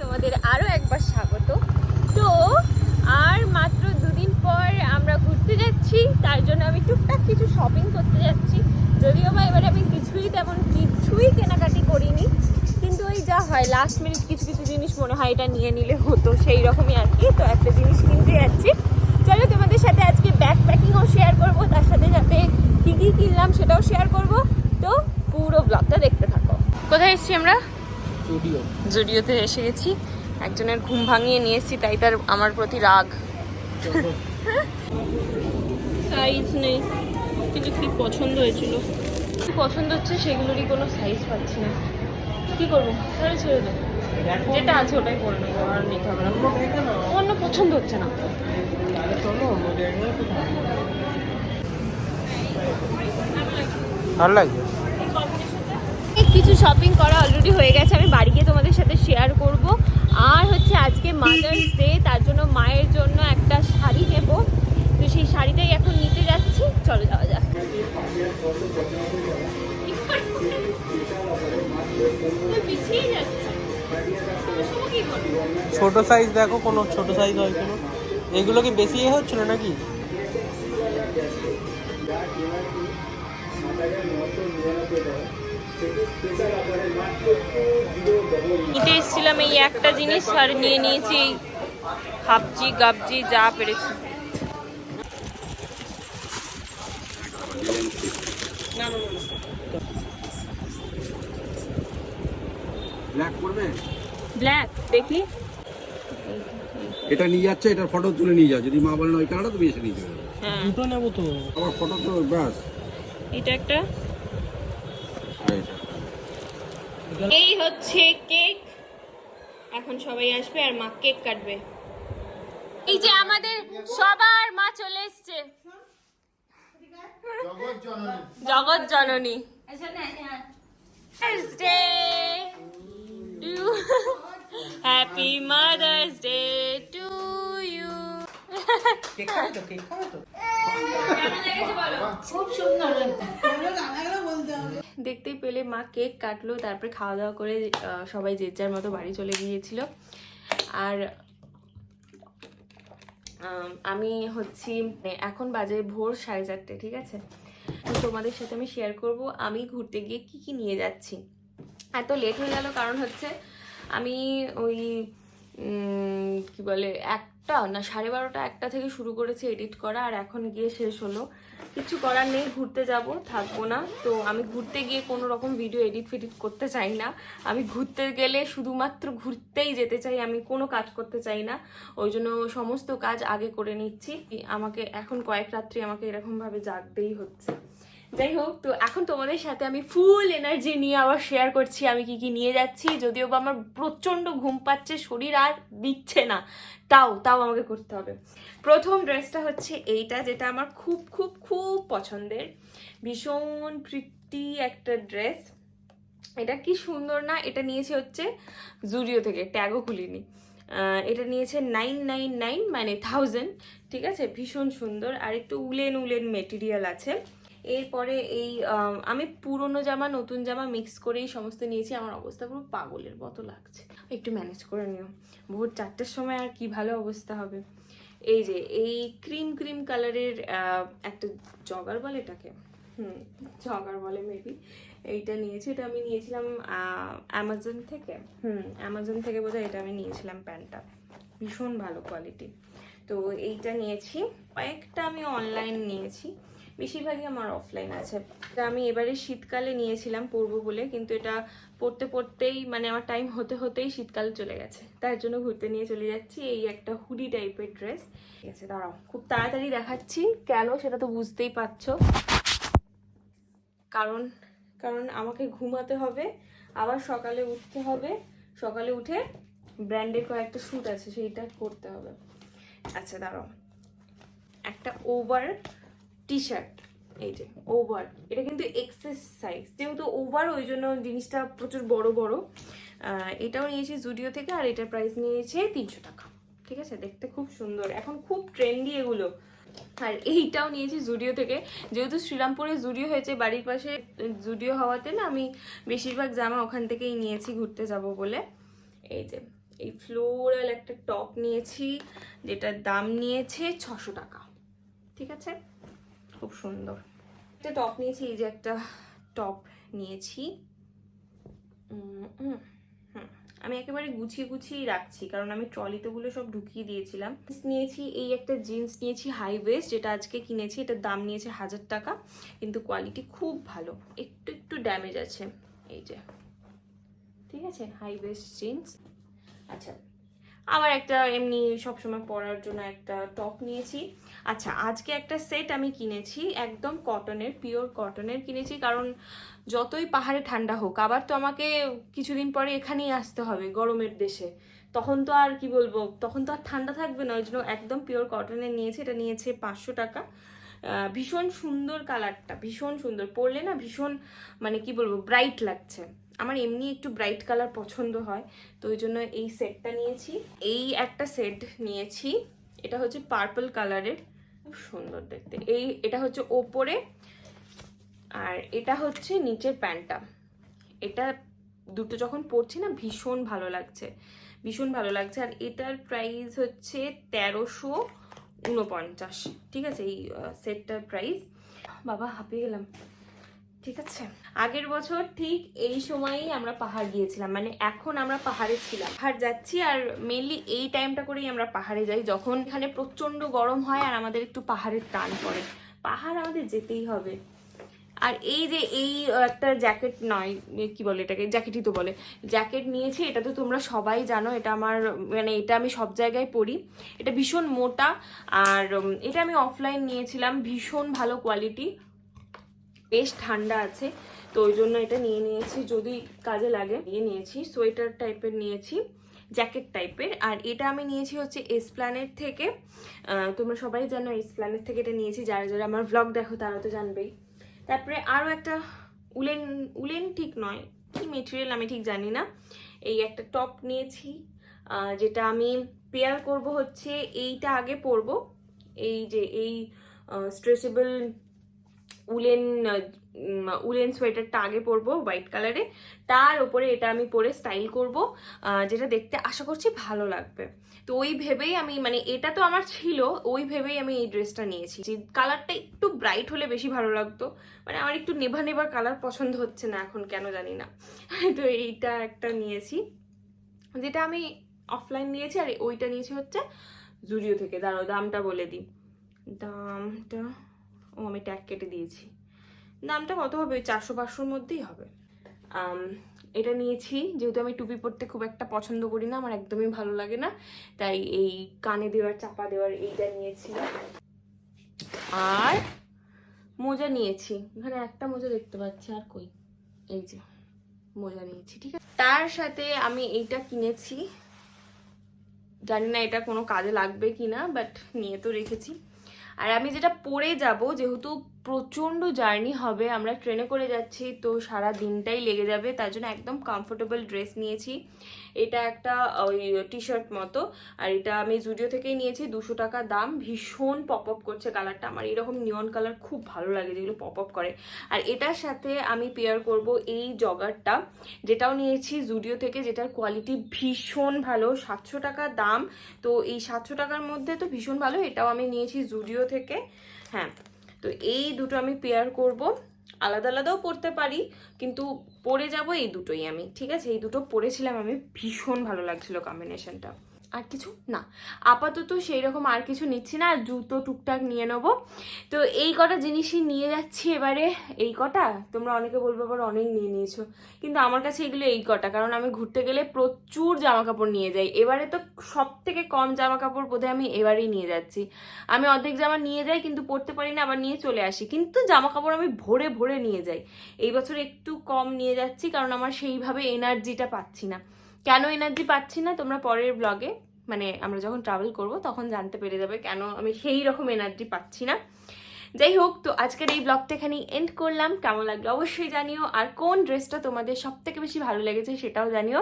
তোমাদের আরও একবার স্বাগত। তো, আর মাত্র দুদিন পর আমরা ঘুরতে যাচ্ছি, তার জন্য আমি টুকটাক কিছু শপিং করতে যাচ্ছি। যদিও বা এবারে আমি কিছুই তেমন কিছুই কেনাকাটি করিনি, কিন্তু ওই যা হয় লাস্ট মিনিট কিছু কিছু জিনিস মনে হয় এটা নিয়ে নিলে হতো, সেই রকমই আর কি। তো একটা জিনিস কিনতে যাচ্ছি। চলো তোমাদের সাথে আজকে ব্যাগ প্যাকিংও শেয়ার করব, তার সাথে সাথে কী কী কিনলাম সেটাও শেয়ার করব। তো পুরো ব্লগটা দেখতে থাকো। কোথায় এসছি আমরা? জুডিওতে এসে গেছি। একজনের ঘুম ভাঙিয়ে নিয়ে এসেছি তাই তার আমার প্রতি রাগ। সাইজ নেই। কিন্তু কি পছন্দ হয়েছিল। কি পছন্দ হচ্ছে সেগুলোরই কোনো সাইজ পাচ্ছি না। কি করব? তাহলে ছেড়ে দেবো যেটা আছে ওটাই করে নেব আর নিতে হবে না। অন্য পছন্দ হচ্ছে না। ভালো লাগবে কিছু শপিং করা অলরেডি হয়ে গেছে আমি বাড়ি গিয়ে তোমাদের সাথে শেয়ার করব। আর হচ্ছে আজকে মাদার্স ডে তার জন্য মায়ের জন্য একটা শাড়ি নেব। তো সেই শাড়িটাই এখন নিতে যাচ্ছি। চলো যাওয়া যাক। ছোট সাইজ দেখো কোনো ছোট সাইজ হয় কোনো। এগুলো কি বেশি ইয়ে হচ্ছিল নাকি? নিতে এসেছিলাম এই একটা জিনিস আর নিয়ে নিয়েছি এই হাবজি গাবজি যা পেরেছি। ব্ল্যাক করবে ব্ল্যাক দেখি। এটা নিয়ে যাচ্ছে এটার ফটো তুলে নিয়ে যাও। যদি মা বলেন ওই কালারটা তুমি এসে নিয়ে যাবে। হ্যাঁ। দুটো নেব তো। আমার ফটো তো ব্যাস। এটা একটা? এটা এই হচ্ছে কেক। এখন সবাই আসবে আর মা কেক কাটবে। এই যে আমাদের সবার মা চলে এসছে। জগৎ জননী। Happy mother's day to you cake খাবে তো? দেখতেই পেলে মা কেক কাটলো, তারপরে খাওয়া দাওয়া করে সবাই যে যার মতো বাড়ি চলে গিয়েছিল। আর, আমি হচ্ছি মানে এখন বাজে ভোর সাড়ে চারটে, ঠিক আছে? তোমাদের সাথে আমি শেয়ার করব, আমি ঘুরতে গিয়ে কি কি নিয়ে যাচ্ছি। এত লেট হয়ে গেল, কারণ হচ্ছে আমি ওই কি বলে একটা না, সাড়ে বারোটা একটা থেকে শুরু করেছি এডিট করা, আর এখন গিয়ে শেষ হলো। কিছু করার নেই, ঘুরতে যাব, থাকব না। তো আমি ঘুরতে গিয়ে কোনো রকম ভিডিও এডিট ফেডিট করতে চাই না। আমি ঘুরতে গেলে শুধুমাত্র ঘুরতেই যেতে চাই, আমি কোনো কাজ করতে চাই না। ওই জন্য সমস্ত কাজ আগে করে নিচ্ছি। আমাকে এখন কয়েক রাত্রি আমাকে এরকমভাবে জাগতেই হচ্ছে। যাই হোক, তো এখন তোমাদের সাথে আমি ফুল এনার্জি নিয়ে আবার শেয়ার করছি, আমি কি কি নিয়ে যাচ্ছি। যদিও বা আমার প্রচণ্ড ঘুম পাচ্ছে, শরীর আর দিচ্ছে না, তাও তাও আমাকে করতে হবে। প্রথম ড্রেসটা হচ্ছে এইটা, যেটা আমার খুব খুব খুব পছন্দের। ভীষণ প্রীতি একটা ড্রেস এটা কি সুন্দর না, এটা নিয়েছে হচ্ছে জুডিও থেকে ট্যাগও খুলিনি। এটা নিয়েছে নাইন নাইন নাইন মানে থাউজেন্ড ঠিক আছে? ভীষণ সুন্দর, আর একটু উলেন উলেন মেটেরিয়াল আছে। এরপরে এই আমি পুরনো জামা, নতুন জামা মিক্স করেই সমস্ত নিয়েছি। আমার অবস্থা পুরো পাগলের মতো লাগছে। একটু ম্যানেজ করে নিও। ভোর চারটের সময় আর কি ভালো অবস্থা হবে? এই যে, এই ক্রিম ক্রিম কালারের একটা জগার বলে এটাকে? হুম জগার বলে মেবি এইটা নিয়েছি, এটা আমি নিয়েছিলাম অ্যামাজন থেকে। হুম অ্যামাজন থেকে বোধহয় এটা আমি নিয়েছিলাম প্যান্টটা। ভীষণ ভালো কোয়ালিটি তো এইটা নিয়েছি। কয়েকটা আমি অনলাইন নিয়েছি। বেশিরভাগই আমার অফলাইন আছে। এটা আমি এবারে শীতকালে নিয়েছিলাম পরবো বলে, কিন্তু এটা পড়তে পড়তেই মানে আমার টাইম হতে হতেই শীতকাল চলে গেছে। তার জন্য ঘুরতে নিয়ে চলে যাচ্ছি এই একটা হুডি টাইপের ড্রেস ঠিক আছে, দাঁড়াও। খুব তাড়াতাড়ি দেখাচ্ছি কেন সেটা তো বুঝতেই পারছ। কারণ কারণ আমাকে ঘুমাতে হবে, আবার সকালে উঠতে হবে। সকালে উঠে ব্র্যান্ডের কয়েকটা শ্যুট আছে, সেইটা করতে হবে। আচ্ছা দাঁড়াও। একটা ওভার টি শার্ট এই যে ওভার এটা কিন্তু এক্সেস সাইজ যেহেতু ওভার ওই জন্য জিনিসটা প্রচুর বড় বড়। এটাও নিয়েছি জুডিও থেকে আর এটার প্রাইস নিয়েছে তিনশো টাকা। ঠিক আছে? দেখতে খুব সুন্দর। এখন খুব ট্রেন্ডি এগুলো। আর এইটাও নিয়েছি জুডিও থেকে। যেহেতু শ্রীরামপুরে জুডিও হয়েছে, বাড়ির পাশে জুডিও হওয়াতে না আমি বেশিরভাগ জামা ওখান থেকেই নিয়েছি, ঘুরতে যাব বলে। এই যে, এই ফ্লোরাল একটা টপ নিয়েছি, যেটার দাম নিয়েছে ছশো টাকা। ঠিক আছে? খুব সুন্দর। একটা টপ নিয়েছি, এই যে একটা টপ নিয়েছি। আমি একেবারে গুছিয়ে গুছিয়ে রাখছি, কারণ আমি ট্রলিতেগুলো সব ঢুকিয়ে দিয়েছিলাম। নিয়েছি, এই একটা জিন্স নিয়েছি হাই ওয়েস্ট যেটা আজকে কিনেছি, এটার দাম নিয়েছে হাজার টাকা, কিন্তু কোয়ালিটি খুব ভালো। একটু একটু ড্যামেজ আছে, এই যে। ঠিক আছে? হাই ওয়েস্ট জিন্স আচ্ছা আবার একটা এমনি সবসময় পরার জন্য একটা টপ নিয়েছি। আচ্ছা আজকে একটা সেট আমি কিনেছি, একদম কটনের পিওর কটনের কিনেছি, কারণ যতই পাহাড়ে ঠান্ডা হোক, আবার তো আমাকে কিছুদিন পরে এখানেই আসতে হবে, গরমের দেশে। তখন তো আর কি বলব, তখন তো আর ঠান্ডা থাকবে না, ওই জন্য একদম পিওর কটনের নিয়েছে, এটা নিয়েছে পাঁচশো টাকা। ভীষণ সুন্দর কালারটা ভীষণ সুন্দর, পরলে না ভীষণ মানে কি বলব ব্রাইট লাগছে। আমার এমনি একটু ব্রাইট কালার পছন্দ হয়, তো ওই জন্য এই সেটটা নিয়েছি। এই একটা সেট নিয়েছি, এটা হচ্ছে পার্পল কালারের খুব সুন্দর দেখতে। এই, এটা হচ্ছে ওপরে, আর এটা হচ্ছে নিচের প্যান্টটা। এটা দুটো যখন পরছি না, ভীষণ ভালো লাগছে। ভীষণ ভালো লাগছে। আর এটার প্রাইস হচ্ছে তেরোশো উনপঞ্চাশ। ঠিক আছে? এই সেটটার প্রাইস বাবা, হাঁপিয়ে গেলাম। ঠিক আছে? আগের বছর ঠিক এই সময়েই আমরা পাহাড় গিয়েছিলাম মানে এখন আমরা পাহাড়ে ছিলাম। পাহাড় যাচ্ছি আর মেনলি এই টাইমটা করেই আমরা পাহাড়ে যাই, যখন এখানে প্রচণ্ড গরম হয় আর আমাদের একটু পাহাড়ের টান পড়ে। পাহাড় আমাদের যেতেই হবে। আর এই যে এই একটা জ্যাকেট নয় কি বলে এটাকে? জ্যাকেটই তো বলে। জ্যাকেট নিয়েছি, এটা তো তোমরা সবাই জানো, এটা আমার মানে এটা আমি সব জায়গায় পরি। এটা ভীষণ মোটা আর এটা আমি অফলাইন নিয়েছিলাম, ভীষণ ভালো কোয়ালিটি বেশ ঠান্ডা আছে, তো ওই জন্য এটা নিয়ে নিয়েছি। যদি কাজে লাগে, নিয়ে নিয়েছি। সোয়েটার টাইপের নিয়েছি, জ্যাকেট টাইপের। আর এটা আমি নিয়েছি হচ্ছে এসপ্ল্যানেট থেকে। তোমরা সবাই জানো এসপ্ল্যানেট থেকে এটা নিয়েছি। যারা যারা আমার ভ্লগ দেখো, তারা তো জানবেই। তারপরে আরও একটা উলেন উলেন ঠিক নয়, কি মেটেরিয়াল আমি ঠিক জানি না। এই একটা টপ নিয়েছি যেটা আমি পেয়ার করব হচ্ছে, এইটা আগে পরবো। এই যে, এই স্ট্রেচেবল উলেন উলেন সোয়েটারটা আগে পরবো হোয়াইট কালারে। তার উপরে এটা আমি পরে স্টাইল করব যেটা দেখতে আশা করছি ভালো লাগবে। তো ওই ভেবেই আমি মানে এটা তো আমার ছিল, ওই ভেবেই আমি এই ড্রেসটা নিয়েছি। যে কালারটা একটু ব্রাইট হলে বেশি ভালো লাগতো। মানে আমার একটু নেভা নেভা কালার পছন্দ হচ্ছে না এখন, কেন জানি না। তো এইটা একটা নিয়েছি। যেটা আমি অফলাইন নিয়েছি, আর ওইটা নিয়েছি হচ্ছে জুডিও থেকে। দাঁড়ো দামটা বলে দিই। দামটা ও আমি ট্যাগ কেটে দিয়েছি। দামটা কত হবে? ওই চারশো পাঁচশোর মধ্যেই হবে। এটা নিয়েছি। যেহেতু আমি টুপি পরতে খুব একটা পছন্দ করি না, আমার একদমই ভালো লাগে না, তাই এই কানে দেওয়ার, চাপা দেওয়ার এইটা নিয়েছি। আর মোজা নিয়েছি। এখানে একটা মোজা দেখতে পাচ্ছি, আর কই? এই যে, মোজা নিয়েছি, ঠিক আছে? তার সাথে আমি এইটা কিনেছি। জানি না এটা কোনো কাজে লাগবে কি না বাট নিয়ে তো রেখেছি। আর আমি যেটা পরে যাব যেহেতু প্রচণ্ড জার্নি হবে, আমরা ট্রেনে করে যাচ্ছি, তো সারা দিনটাই লেগে যাবে, তার জন্য একদম কমফোর্টেবল ড্রেস নিয়েছি। এটা একটা ওই টি শার্ট মতো, আর এটা আমি জুডিও থেকেই নিয়েছি, দুশো টাকা দাম, ভীষণ পপ আপ করছে কালারটা আমার এরকম নিয়ন কালার খুব ভালো লাগে যেগুলো পপ আপ করে। আর এটার সাথে আমি পেয়ার করব এই জগারটা যেটাও নিয়েছি জুডিও থেকে, যেটার কোয়ালিটি ভীষণ ভালো, সাতশো টাকা দাম, তো এই সাতশো টাকার মধ্যে তো ভীষণ ভালো, এটাও আমি নিয়েছি জুডিও থেকে হ্যাঁ। তো এই দুটো আমি পেয়ার করব। আলাদা আলাদাও পরতে পারি, কিন্তু পরে যাব এই দুটোই আমি, ঠিক আছে? এই দুটো পরেছিলাম আমি, ভীষণ ভালো লাগছিল কম্বিনেশনটা আর কিছু? না। আপাতত সেই রকম আর কিছু নিচ্ছি না জুতো, টুকটাক নিয়ে নেব। তো এই কটা জিনিসই নিয়ে যাচ্ছি এবারে। এই কটা? তোমরা অনেকে বলবে আবার অনেক নিয়ে নিয়েছো। কিন্তু আমার কাছে এগুলো এই কটা। কারণ আমি ঘুরতে গেলে প্রচুর জামা কাপড় নিয়ে যাই। এবারে তো সব থেকে কম জামা কাপড় বোধহয় আমি এবারেই নিয়ে যাচ্ছি। আমি অর্ধেক জামা নিয়ে যাই, কিন্তু পরতে পারি না, আবার নিয়ে চলে আসি। কিন্তু জামা কাপড় আমি ভরে ভরে নিয়ে যাই। এই বছর একটু কম নিয়ে যাচ্ছি, কারণ আমার সেইভাবে এনার্জিটা পাচ্ছি না। কেন এনার্জি পাচ্ছি না? তোমরা পরের ব্লগে মানে আমরা যখন ট্রাভেল করব, তখন জানতে পেরে যাবে কেন আমি সেই রকম এনার্জি পাচ্ছি না। যাই হোক, তো আজকের এই ব্লগটা এখানেই এন্ড করলাম। কেমন লাগল অবশ্যই জানিও। আর কোন ড্রেসটা তোমাদের সব থেকে বেশি ভালো লেগেছে সেটাও জানিও।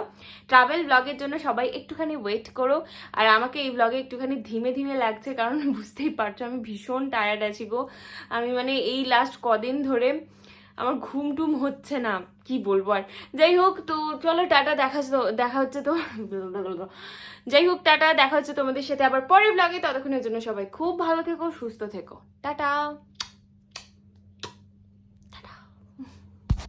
ট্রাভেল ব্লগের জন্য সবাই একটুখানি ওয়েট করো। আর আমাকে এই ব্লগে একটুখানি ধীমে ধীমে লাগছে, কারণ বুঝতেই পারছ আমি ভীষণ টায়ার্ড আছি গো। আমি মানে এই লাস্ট কদিন ধরে আমার ঘুম টুম হচ্ছে না, কি বলব? আর যাই হোক, তো চলো টাটা, দেখা দেখা হচ্ছে তো, যাই হোক, টাটা, দেখা হচ্ছে তোমাদের সাথে আবার পরের ব্লগে ততক্ষণের জন্য সবাই খুব ভালো থেকো, সুস্থ থেকো। টাটা।